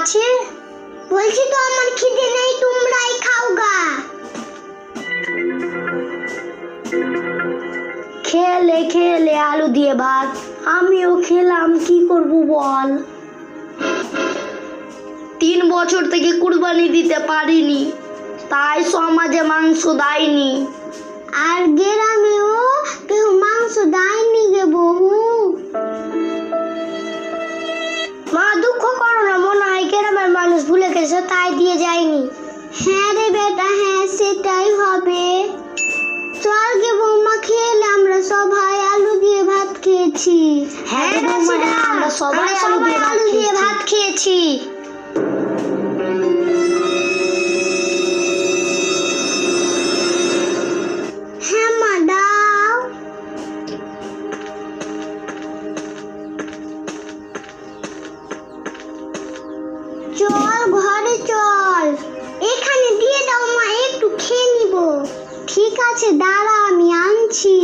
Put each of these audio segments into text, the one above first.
আছে? বলছি তো আমার খিদে নেই তোমরাই খাও গা। খেলে খেলে আলু দিয়ে ভাত। আমিও খেলাম কি করব বল? তিন বছর থেকে কুরবানি দিতে পারিনি তাই সমাজে মাংস দেয়নি। আর গ্রামেও কেউ মাংস দেয়নি গে বহু মা দুঃখ করো না গ্রামের মানুষ ভুলে গেছে তাই দিয়ে যায়নি। হ্যাঁ রে বেটা হ্যাঁ সেটাই হবে। চল গে বৌমা খেলে আমরা সবাই আলু দিয়ে ভাত খেয়েছি। হ্যাঁ রে বৌমা হ্যাঁ আমরা সবাই আলু দিয়ে ভাত খেয়েছি। ঠিক আছে দাঁড়া আমি আনছি।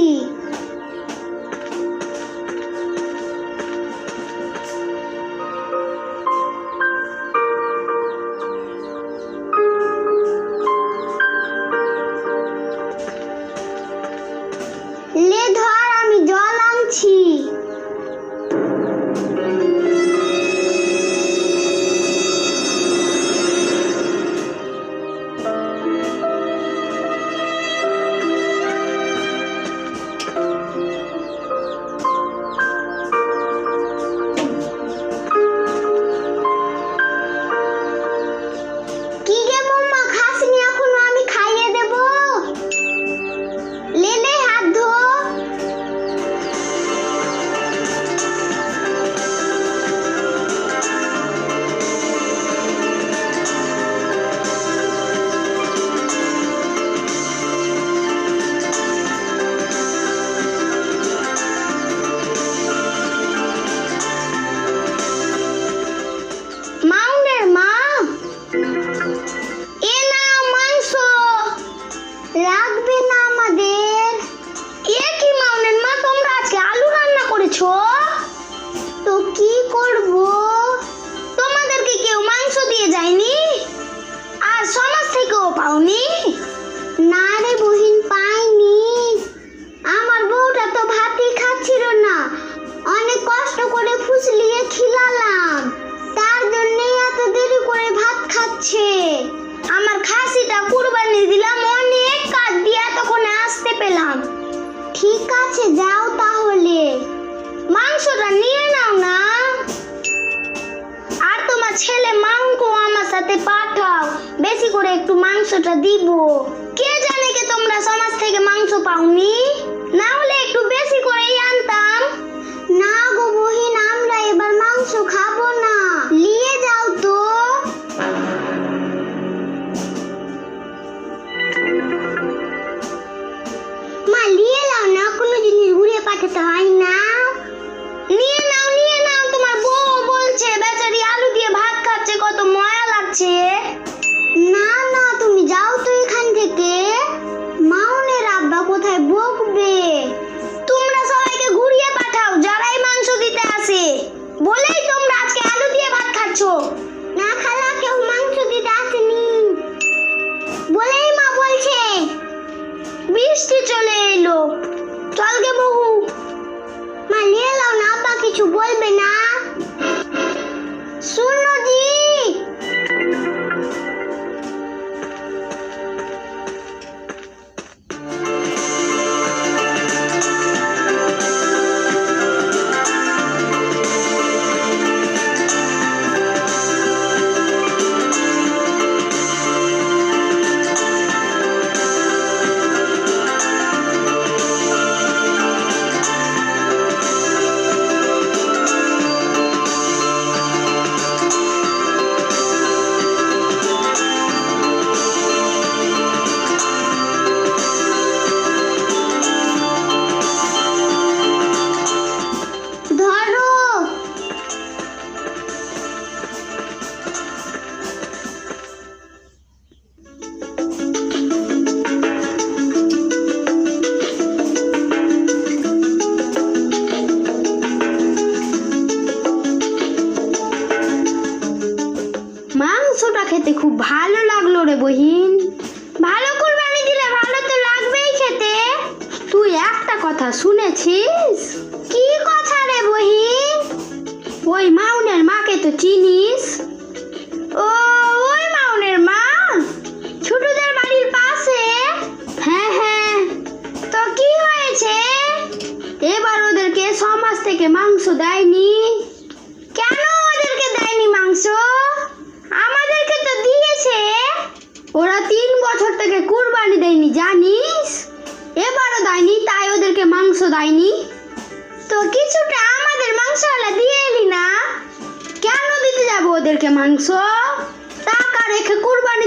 সাথে পাঠাও। বেশি করে একটু মাংসটা দিব। কে জানে কি তোমরা সমাজ থেকে মাংস পাওনি? না হলে একটু বেশি করেই আনতাম। না গো বহিন আমরা এবার মাংস খাব না। নিয়ে যাও তো। মা, নিয়ে নাও না, কোনো জিনিস ঘুরে পাঠাতে হয় না। কোথায় বকবে? তোমরা সবাইকে ঘুরিয়ে পাঠাও, যারাই মাংস দিতে আসে। বলেই তোমরা আজকে আলু দিয়ে ভাত না খালা, কেউ মাংস দিতে আসেনি। বলেই মা বলছে, বৃষ্টি চলে এলো। চল গে বহু মা নিয়ে না আপা কিছু বলবে না। কথা শুনেছিস? কি কথা রে বহিন ওই মাউনের মাকে তো চিনিস? ও, ওই মাউনের মা? ছোটদের বাড়ির পাশে? হ্যাঁ হ্যাঁ। তো কি হয়েছে? এবার ওদেরকে সমাজ থেকে মাংস দেয়নি। কেন ওদেরকে দেয়নি মাংস? আমাদেরকে তো দিয়েছে। ওরা তিন বছর থেকে কুরবানি দেয়নি তো কিছুটা আমাদের মাংসওয়ালা দিয়ে এলি না? কেন দিতে যাব ওদেরকে মাংস? টাকা রেখে কুরবানি